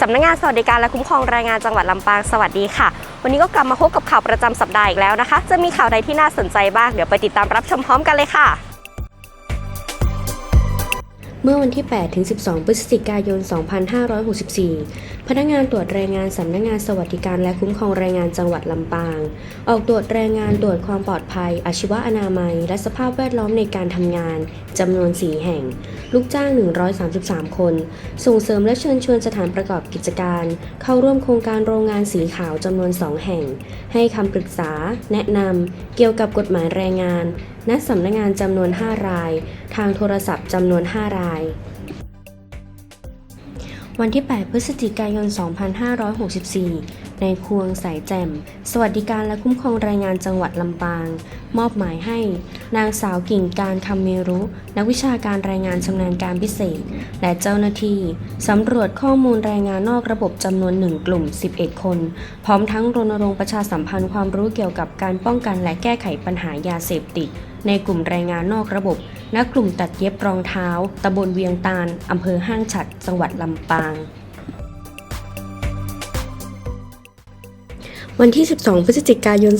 สำนักงานสวัสดิการและคุ้มครองแรงงานจังหวัดลำปางสวัสดีค่ะ วันนี้ก็กลับมาพบกับข่าวประจำสัปดาห์อีกแล้วนะคะ จะมีข่าวใดที่น่าสนใจบ้างเดี๋ยวไปติดตามรับชมพร้อมกันเลยค่ะ เมื่อวันที่ 8 ถึง 12 พฤศจิกายน 2564 พนักงานตรวจแรงงานสำนักงานสวัสดิการและคุ้มครองแรงงานจังหวัดลำปาง ออกตรวจแรงงานตรวจความปลอดภัย อาชีวอนามัย และสภาพแวดล้อมในการทำงานจำนวน 4 แห่ง ลูกจ้าง 133 คน ส่งเสริมและเชิญชวนสถานประกอบกิจการ เข้าร่วมโครงการโรงงานสีขาวจำนวน 2 แห่ง ให้คำปรึกษา แนะนำเกี่ยวกับกฎหมายแรงงาน ณสำนักงานจำนวน 5 ราย ทางโทรศัพท์จำนวน 5 รายวันที่ 8 พฤศจิกายน 2564 ในควงสายแจ่ม สวัสดิการและคุ้มครองแรงงานจังหวัดลำปาง มอบหมายให้ นางสาวกิ่งการคำเมรุ นักวิชาการแรงงานชำนาญการพิเศษ และเจ้าหน้าที่สำรวจข้อมูลแรงงานนอกระบบจำนวน1กลุ่ม 11 คน พร้อมทั้งรณรงค์ประชาสัมพันธ์ความรู้เกี่ยวกับการป้องกันและแก้ไขปัญหายาเสพติด ในกลุ่มแรงงานนอกระบบ ณกลุ่มตัดเย็บรองเท้าตำบลเวียงตาลอำเภอห้างฉัด จังหวัดลำปาง วันที่ 12 พฤศจิกายน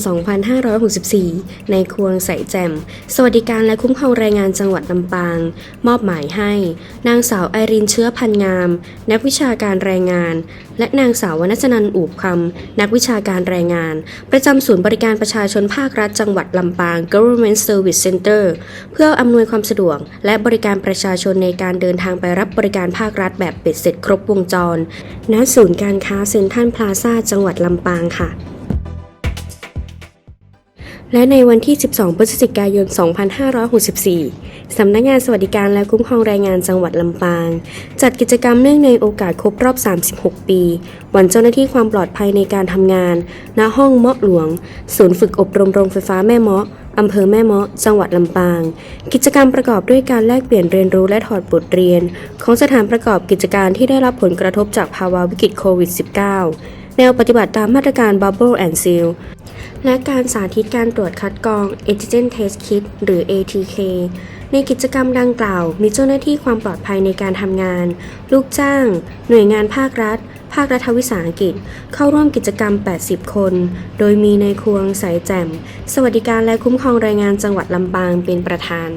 2564 ในควงใสแจ่ม สวัสดิการและคุ้มครองแรงงานจังหวัดลำปาง มอบหมายให้ นางสาวไอรินเชื้อพันงาม นักวิชาการแรงงาน และนางสาววนัชนันอูบคำนักวิชาการแรงงาน ประจำศูนย์บริการประชาชนภาครัฐจังหวัดลำปาง Government Service Center เพื่ออำนวยความสะดวก และบริการประชาชนในการเดินทางไปรับบริการภาครัฐแบบเป็ดเสร็จครบวงจร ณ ศูนย์การค้าเซ็นทรัลพลาซ่าจังหวัดลำปางค่ะ และในวันที่ 12 พฤศจิกายน 2564 สำนักงานสวัสดิการและคุ้มครองแรงงานจังหวัดลำปาง จัดกิจกรรมเนื่องในโอกาสครบรอบ 36 ปี วันเจ้าหน้าที่ความปลอดภัยในการทำงาน ณ ห้องเมาะหลวง ศูนย์ฝึกอบรมโรงไฟฟ้าแม่เมาะอำเภอแม่เมาะ จังหวัดลำปาง กิจกรรมประกอบด้วยการแลกเปลี่ยนเรียนรู้และถอดบทเรียน ของสถานประกอบกิจการที่ได้รับผลกระทบจากภาวะวิกฤตโควิด -19 แนวปฏิบัติตามมาตรการ Bubble and Seal และการสาธิตการตรวจคัดกรอง Antigen Test Kit หรือ ATK ในกิจกรรมดังกล่าว มีเจ้าหน้าที่ความปลอดภัยในการทำงาน ลูกจ้าง หน่วยงานภาครัฐ ภาครัฐวิสาหกิจ เข้าร่วมกิจกรรม 80 คน โดยมีในายควงสายแจ่ม สวัสดิการและคุ้มครองแรงงานจังหวัดลำปางเป็นประธาน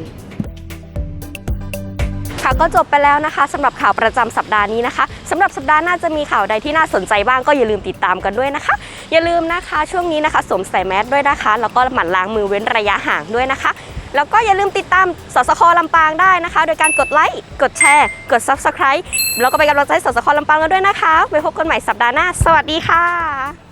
ค่ะก็จบไปแล้วนะคะสำหรับข่าวประจำสัปดาห์นี้นะคะ สำหรับสัปดาห์หน้าจะมีข่าวใดที่น่าสนใจบ้างก็อย่าลืมติดตามกันด้วยนะคะ อย่าลืมนะคะ ช่วงนี้นะคะสวมใส่แมสด้วยนะคะ แล้วก็หมั่นล้างมือเว้นระยะห่างด้วยนะคะ แล้วก็อย่าลืมติดตามสสคลำปางได้นะคะ โดยการกดไลค์กดแชร์ กด Subscribe แล้วก็ไปกำลังใจสสคลำปางกันด้วยนะคะไว้พบกันใหม่สัปดาห์หน้า สวัสดีค่ะ